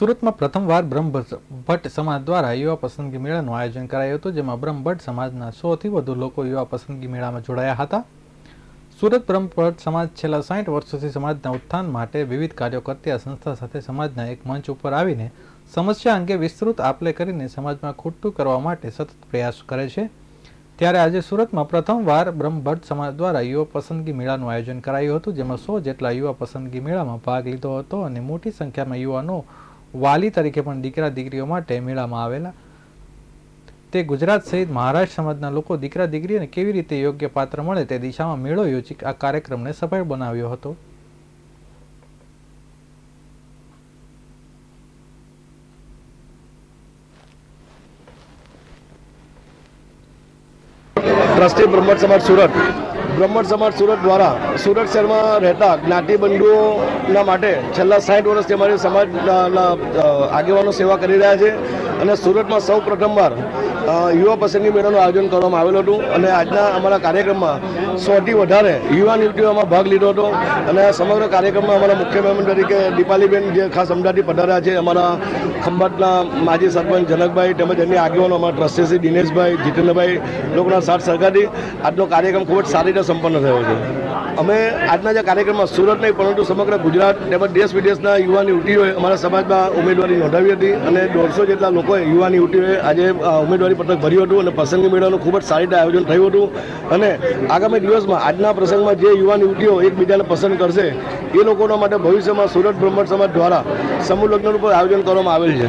સુરતમાં પ્રથમવાર બ્રહ્મ ભટ્ટ સમાજ દ્વારા યુવા પસંદગી મેળાનું આયોજન કરાયું હતું, જેમાં બ્રહ્મભટ્ટ સમાજના સોથી વધુ લોકો યુવા પસંદગી મેળામાં જોડાયા હતા. સુરત બ્રહ્મ ભટ્ટ સમાજ છેલ્લા સાઠ વર્ષોથી સમાજના ઉત્થાન માટે વિવિધ કાર્યો કરતી આ સંસ્થા સાથે સમાજના એક મંચ ઉપર આવીને સમસ્યા અંગે વિસ્તૃત આપલે કરીને સમાજમાં ખૂટતું કરવા માટે સતત પ્રયાસ કરે છે. ત્યારે આજે સુરતમાં પ્રથમવાર બ્રહ્મ ભટ્ટ સમાજ દ્વારા યુવા પસંદગી મેળાનું આયોજન કરાયું હતું, જેમાં સો જેટલા યુવા પસંદગી મેળામાં ભાગ લીધો હતો અને મોટી સંખ્યામાં યુવાનો વાલી તરીકે પણ દીકરા દીકરીઓ માટે મેળામાં આવેલા. તે ગુજરાત સહિત મહારાષ્ટ્ર સમાજના લોકો દીકરા દીકરીને કેવી રીતે યોગ્ય પાત્ર મળે તે દિશામાં મેળો યોજી આ કાર્યક્રમને સફળ બનાવ્યો હતો. ટ્રસ્ટી બ્રહ્મટ સમાજ સુરત. બ્રહ્મટ સમાજ સુરત દ્વારા સુરત શહેરમાં રહેતા જ્ઞાતિબંધુઓના માટે છેલ્લા સાઠ વર્ષથી અમારી સમાજના આગેવાનો સેવા કરી રહ્યા છે. અને સુરતમાં સૌ પ્રથમવાર યુવા પસંદગી મેળાનું આયોજન કરવામાં આવેલું હતું અને આજના અમારા કાર્યક્રમમાં સોથી વધારે યુવાન યુવતીઓમાં ભાગ લીધો હતો અને સમગ્ર કાર્યક્રમમાં અમારા મુખ્ય મહેમાન તરીકે દીપાલીબેન જે ખાસ અમદાવાદથી પધાર્યા છે, અમારા ખંભાતના માજી સરપંચ જનકભાઈ તેમજ અન્ય આગેવાનો, અમારા ટ્રસ્ટી શ્રી દિનેશભાઈ, જીતેન્દ્રભાઈ, લોકોના સાથ સરકારથી આજનો કાર્યક્રમ ખૂબ જ સારી રીતે સંપન્ન થયો છે. અમે આજના જે કાર્યક્રમમાં સુરત નહીં, પરંતુ સમગ્ર ગુજરાત તેમજ દેશ વિદેશના યુવાન યુવતીઓએ અમારા સમાજમાં ઉમેદવારી નોંધાવી હતી અને દોઢસો જેટલા લોકોએ યુવાન યુવતીઓએ આજે ઉમેદવારી પત્રક ભર્યું હતું અને પસંદગી મેળવવાનું ખૂબ જ સારી રીતે આયોજન થયું હતું. અને આગામી દિવસમાં, આજના પ્રસંગમાં જે યુવાન યુવતીઓ એકબીજાને પસંદ કરશે, એ લોકોના માટે ભવિષ્યમાં સુરત બ્રહ્મટ સમાજ દ્વારા સમૂહ લગ્નનું પણ આયોજન કરવામાં આવેલ છે.